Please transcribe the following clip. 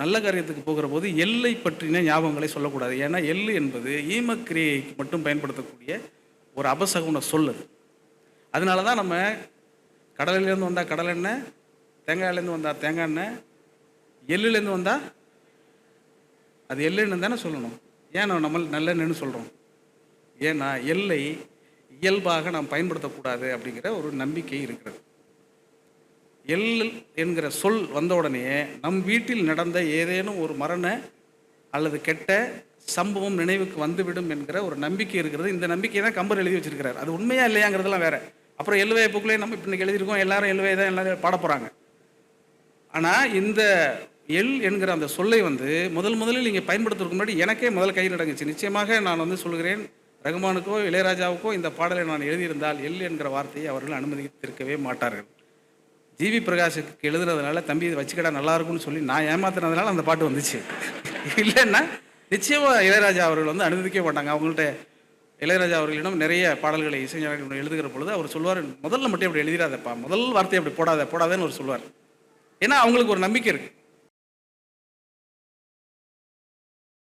நல்ல காரியத்துக்கு போகிற போது எல்லை பற்றின ஞாபகங்களை சொல்லக்கூடாது. ஏன்னா எள்ளு என்பது ஈமக்கிரியைக்கு மட்டும் பயன்படுத்தக்கூடிய ஒரு அபசகுன சொல் அது. அதனால தான் நம்ம கடலிலேருந்து வந்தால் கடல் எண்ணெய் தேங்காயிலேருந்து வந்தால் தேங்காய் எண்ணெய் எள்ளுலேருந்து வந்தால் அது எள்ளுன்னு தானே சொல்லணும். ஏன் நம்ம நம்ம நல்லெண்ணெய்னு சொல்கிறோம் ஏன்னா எல்லை இயல்பாக நாம் பயன்படுத்தக்கூடாது அப்படிங்கிற ஒரு நம்பிக்கை இருக்கிறது. எல் என்கிற சொல் வந்த உடனே நம் வீட்டில் நடந்த ஏதேனும் ஒரு மரண அல்லது கெட்ட சம்பவம் நினைவுக்கு வந்துவிடும் என்கிற ஒரு நம்பிக்கை இருக்கிறது. இந்த நம்பிக்கை தான் கம்பர் எழுதி வச்சிருக்கிறார். அது உண்மையா இல்லையாங்கிறதுலாம் வேற. அப்புறம் எல்லுவை புக்கிலே நம்ம இப்போ இன்னைக்கு எழுதியிருக்கோம். எல்லாரும் எல்லுவை தான் எல்லாரும் பாட போகிறாங்க ஆனால் இந்த எல் என்கிற அந்த சொல்லை வந்து முதல் முதலில் நீங்கள் பயன்படுத்துறதுக்கு முன்னாடி எனக்கே முதல் கை நடங்குச்சு நிச்சயமாக நான் வந்து சொல்கிறேன் ரகுமானுக்கோ இளையராஜாவுக்கோ இந்த பாடலை நான் எழுதியிருந்தால் எல் என்கிற வார்த்தையை அவர்கள் அனுமதித்திருக்கவே மாட்டார்கள். ஜிவி பிரகாஷுக்கு எழுதுனதுனால தம்பி இதை வச்சுக்கடா நல்லா இருக்கும்னு சொல்லி நான் ஏமாத்துனதுனால அந்த பாட்டு வந்துச்சு. இல்லைன்னா நிச்சயமாக இளையராஜா அவர்கள் வந்து அனுமதிக்க மாட்டாங்க. அவங்கள்ட்ட இளையராஜா அவர்களிடம் நிறைய பாடல்களை இசைஞர்கள் எழுதுகிற பொழுது அவர் சொல்வார் முதல்ல மட்டும் அப்படி எழுதிடாதப்பா. முதல் வார்த்தையை அப்படி போடாத போடாதேன்னு அவர் சொல்லுவார் ஏன்னா அவங்களுக்கு ஒரு நம்பிக்கை இருக்குது